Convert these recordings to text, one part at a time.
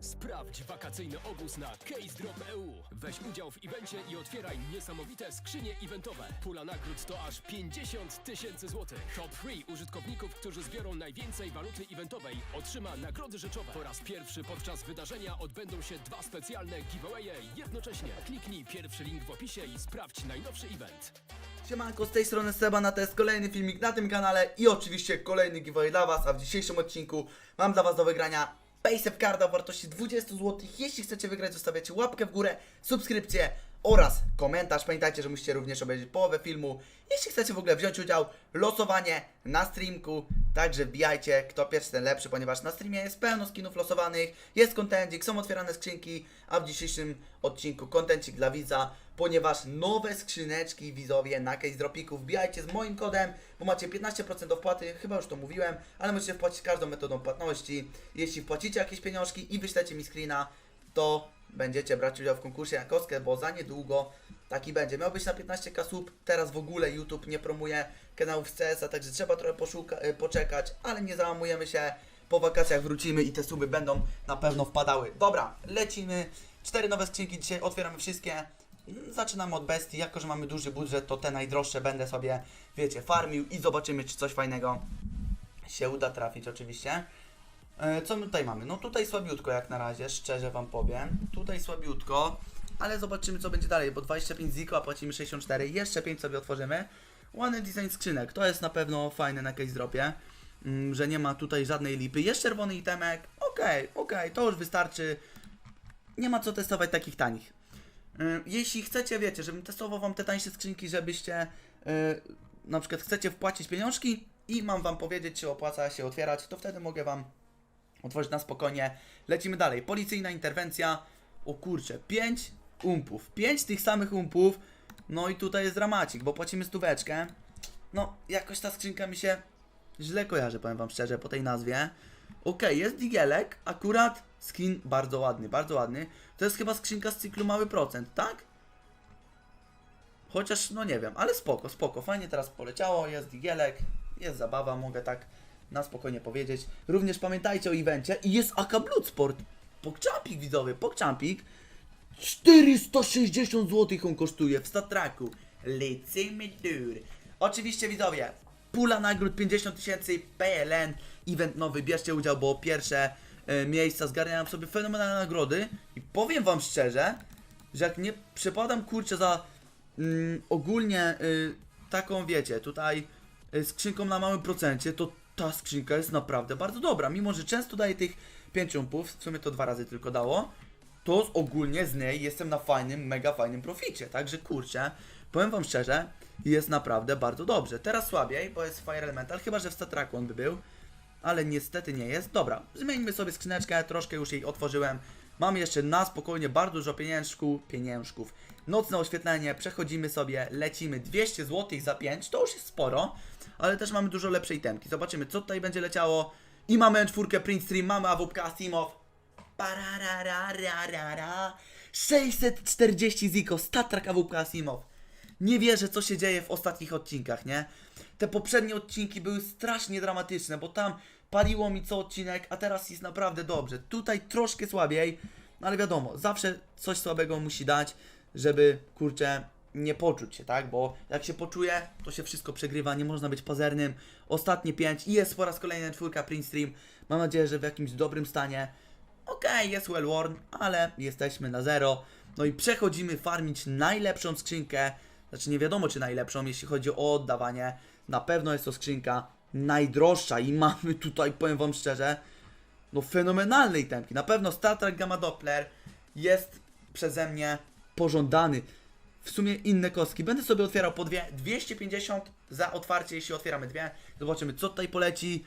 Sprawdź wakacyjny obóz na CaseDrop.eu. Weź udział w evencie i otwieraj niesamowite skrzynie eventowe. Pula nagród to aż 50 tysięcy złotych. Top 3 użytkowników, którzy zbiorą najwięcej waluty eventowej, otrzyma nagrody rzeczowe. Po raz pierwszy podczas wydarzenia odbędą się dwa specjalne giveawaye jednocześnie. Kliknij pierwszy link w opisie i sprawdź najnowszy event. Siemanko, z tej strony Seba, na to jest kolejny filmik na tym kanale i oczywiście kolejny giveaway dla Was, a w dzisiejszym odcinku mam dla Was do wygrania Paysafe Carda o wartości 20 zł. Jeśli chcecie wygrać, zostawiacie łapkę w górę, subskrypcję oraz komentarz. Pamiętajcie, że musicie również obejrzeć połowę filmu. Jeśli chcecie w ogóle wziąć udział, losowanie na streamku, także wbijajcie, kto pierwszy ten lepszy, ponieważ na streamie jest pełno skinów losowanych, jest kontencik, są otwierane skrzynki, a w dzisiejszym odcinku kontencik dla widza, ponieważ nowe skrzyneczki widzowie na case dropiku wbijajcie z moim kodem, bo macie 15% do wpłaty, chyba już to mówiłem, ale możecie wpłacić każdą metodą płatności. Jeśli wpłacicie jakieś pieniążki i wyślecie mi screena, to będziecie brać udział w konkursie na kostkę, bo za niedługo taki będzie. Miał być na 15k sub, teraz w ogóle YouTube nie promuje kanałów z CS-a, także trzeba trochę poszuka- e, poczekać, ale nie załamujemy się. Po wakacjach wrócimy i te suby będą na pewno wpadały. Dobra, lecimy. Cztery nowe skrzynki dzisiaj, otwieramy wszystkie. Zaczynamy od bestii, jako że mamy duży budżet, to te najdroższe będę sobie, wiecie, farmił i zobaczymy, czy coś fajnego się uda trafić oczywiście. E, Co my tutaj mamy? No tutaj słabiutko jak na razie, szczerze wam powiem. Tutaj słabiutko, ale zobaczymy co będzie dalej, bo 25 ziko, a płacimy 64, jeszcze 5 sobie otworzymy. Ładny design skrzynek, to jest na pewno fajne na case dropie, mm, że nie ma tutaj żadnej lipy. Jest czerwony itemek, okej, okej, to już wystarczy. Nie ma co testować takich tanich. Y, Jeśli chcecie, wiecie, żebym testował wam te tańsze skrzynki, żebyście y, na przykład chcecie wpłacić pieniążki i mam wam powiedzieć, czy opłaca się otwierać, to wtedy mogę wam otworzyć na spokojnie. Lecimy dalej. Policyjna interwencja. O kurczę, 5 umpów. 5 tych samych umpów. No i tutaj jest dramacik, bo płacimy stóweczkę. No, jakoś ta skrzynka mi się źle kojarzy, powiem wam szczerze, po tej nazwie. Okej, jest digielek, akurat skin bardzo ładny, bardzo ładny. To jest chyba skrzynka z cyklu mały procent, tak? Chociaż, no nie wiem, ale spoko, spoko. Fajnie teraz poleciało, jest digielek, jest zabawa, mogę tak na spokojnie powiedzieć. Również pamiętajcie o evencie i jest AK Bloodsport. Pokczampik widzowie, pokczampik. 460 zł on kosztuje w Statraku. Lecimy dur. Oczywiście widzowie, pula nagród 50 tysięcy PLN, event nowy, bierzcie udział, bo pierwsze e, miejsca zgarniają sobie fenomenalne nagrody i powiem wam szczerze, że jak nie przepadam kurczę za mm, ogólnie y, taką wiecie, tutaj y, skrzynką na małym procencie, to ta skrzynka jest naprawdę bardzo dobra, mimo że często daje tych 5 jumpów, w sumie to dwa razy tylko dało, to ogólnie z niej jestem na fajnym, mega fajnym proficie. Także kurczę, powiem wam szczerze, jest naprawdę bardzo dobrze. Teraz słabiej, bo jest Fire Elemental, chyba że w Statraku on by był, ale niestety nie jest. Dobra, zmieńmy sobie skrzyneczkę, troszkę już jej otworzyłem. Mam jeszcze na spokojnie bardzo dużo pieniążków, pieniążków. Nocne oświetlenie, przechodzimy sobie, lecimy 200 zł za 5, to już jest sporo, ale też mamy dużo lepsze itemki. Zobaczymy, co tutaj będzie leciało. I mamy czwórkę Print Stream, mamy AWP Asimow, Parararararara. 640 Ziko, Statrak AWP Asimow. Nie wierzę, co się dzieje w ostatnich odcinkach, nie? Te poprzednie odcinki były strasznie dramatyczne, bo tam paliło mi co odcinek, a teraz jest naprawdę dobrze. Tutaj troszkę słabiej, ale wiadomo, zawsze coś słabego musi dać, żeby, kurczę, nie poczuć się, tak? Bo jak się poczuje, to się wszystko przegrywa, nie można być pazernym. Ostatnie 5 i jest po raz kolejny czwórka Print Stream. Mam nadzieję, że w jakimś dobrym stanie. Okej, jest well worn, ale jesteśmy na zero. No i przechodzimy farmić najlepszą skrzynkę. Znaczy nie wiadomo czy najlepszą, jeśli chodzi o oddawanie. Na pewno jest to skrzynka najdroższa i mamy tutaj, powiem wam szczerze, no fenomenalnej temki. Na pewno Star Trek Gamma Doppler jest przeze mnie pożądany. W sumie inne kostki. Będę sobie otwierał po dwie. 250 za otwarcie, jeśli otwieramy dwie. Zobaczymy, co tutaj poleci.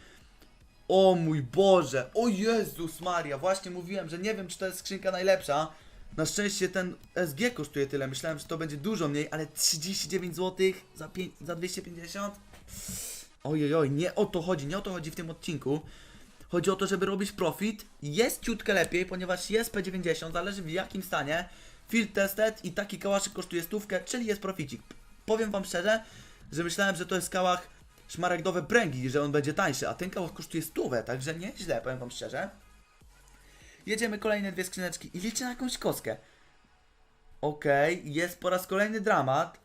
O mój Boże, o Jezus Maria, właśnie mówiłem, że nie wiem, czy to jest skrzynka najlepsza. Na szczęście ten SG kosztuje tyle, myślałem, że to będzie dużo mniej, ale 39 zł za, za 250? Ojej, oj, nie o to chodzi, nie o to chodzi w tym odcinku. Chodzi o to, żeby robić profit. Jest ciutkę lepiej, ponieważ jest P90, zależy w jakim stanie. Field tested i taki kałaszek kosztuje stówkę, czyli jest proficik. Powiem wam szczerze, że myślałem, że to jest kałach szmaragdowe pręgi, że on będzie tańszy, a ten kałach kosztuje stówę, także nieźle, powiem wam szczerze. Jedziemy kolejne dwie skrzyneczki i liczę na jakąś kostkę. Okej, jest po raz kolejny dramat.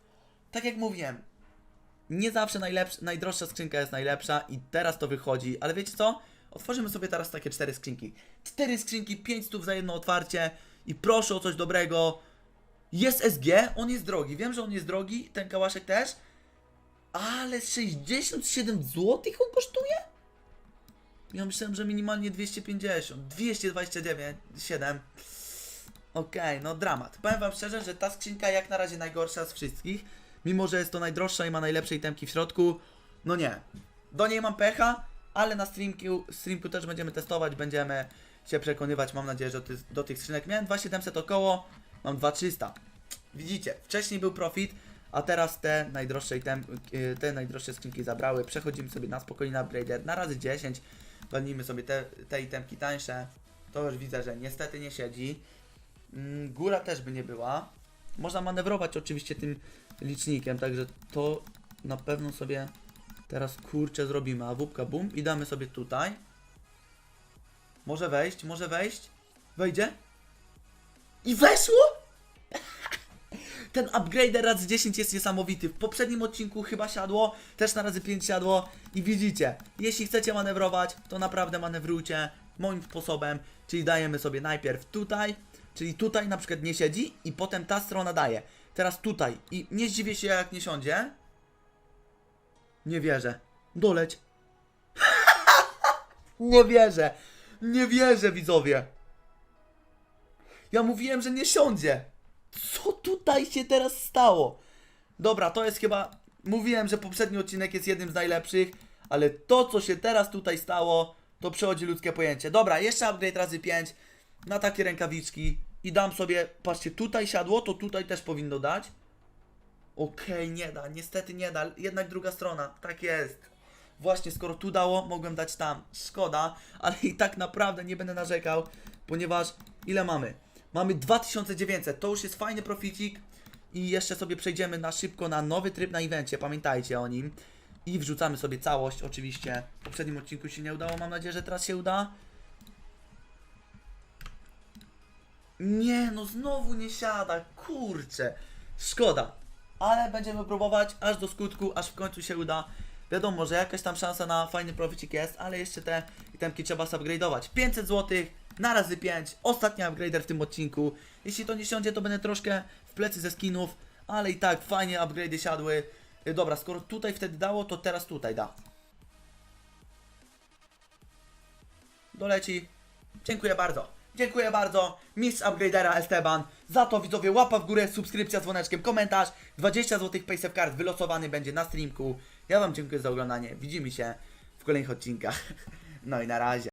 Tak jak mówiłem, nie zawsze najlepsza, najdroższa skrzynka jest najlepsza i teraz to wychodzi, ale wiecie co? Otworzymy sobie teraz takie cztery skrzynki. Cztery skrzynki, pięć stów za jedno otwarcie i proszę o coś dobrego. Jest SG, on jest drogi, wiem, że on jest drogi, ten kałaszek też, ale 67 zł on kosztuje? Ja myślałem, że minimalnie 250, 229, 7. Okej, no dramat. Powiem wam szczerze, że ta skrzynka jak na razie najgorsza z wszystkich. Mimo, że jest to najdroższa i ma najlepsze itemki w środku. No nie. Do niej mam pecha, ale na streamku, streamku też będziemy testować, będziemy się przekonywać, mam nadzieję, że do, ty, do tych skrzynek. Miałem 2700 około, mam 2300. Widzicie, wcześniej był profit, a teraz te najdroższe item, y, te najdroższe skrzynki zabrały. Przechodzimy sobie na spokojny upgrader, na razy 10. Walnijmy sobie te, te itemki tańsze. To już widzę, że niestety nie siedzi. Mm, Góra też by nie była. Można manewrować oczywiście tym licznikiem, także to na pewno sobie teraz kurczę zrobimy. A wupka bum i damy sobie tutaj. Może wejść, może wejść. Wejdzie. I weszło! Ten upgrader raz 10 jest niesamowity. W poprzednim odcinku chyba siadło, też na razy 5 siadło. I widzicie, jeśli chcecie manewrować, to naprawdę manewrujcie moim sposobem. Czyli dajemy sobie najpierw tutaj, czyli tutaj na przykład nie siedzi i potem ta strona daje. Teraz tutaj i nie zdziwię się jak nie siądzie. Nie wierzę. Doleć. nie wierzę. Nie wierzę widzowie. Ja mówiłem, że nie siądzie. Co tutaj się teraz stało? Dobra, to jest chyba. Mówiłem, że poprzedni odcinek jest jednym z najlepszych, ale to, co się teraz tutaj stało, to przechodzi ludzkie pojęcie. Dobra, jeszcze upgrade razy 5 na takie rękawiczki i dam sobie. Patrzcie, tutaj siadło, to tutaj też powinno dać. Okej, nie da, niestety nie da. Jednak druga strona, tak jest. Właśnie, skoro tu dało, mogłem dać tam. Szkoda, ale i tak naprawdę nie będę narzekał, ponieważ ile mamy? Mamy 2900, to już jest fajny proficik. I jeszcze sobie przejdziemy na szybko na nowy tryb na evencie, pamiętajcie o nim. I wrzucamy sobie całość, oczywiście. W poprzednim odcinku się nie udało, mam nadzieję, że teraz się uda. Nie, no znowu nie siada, kurczę. Szkoda. Ale będziemy próbować aż do skutku, aż w końcu się uda. Wiadomo, że jakaś tam szansa na fajny proficik jest, ale jeszcze te itemki trzeba upgrade'ować. 500 zł na razy 5, ostatni upgrader w tym odcinku. Jeśli to nie siądzie, to będę troszkę w plecy ze skinów, ale i tak fajnie upgrade'y siadły. Y, Dobra, skoro tutaj wtedy dało, to teraz tutaj da. Doleci. Dziękuję bardzo. Dziękuję bardzo. Mistrz upgradera Esteban. Za to widzowie łapa w górę, subskrypcja dzwoneczkiem, komentarz. 20 zł paysafe card wylosowany będzie na streamku. Ja wam dziękuję za oglądanie. Widzimy się w kolejnych odcinkach. No i na razie.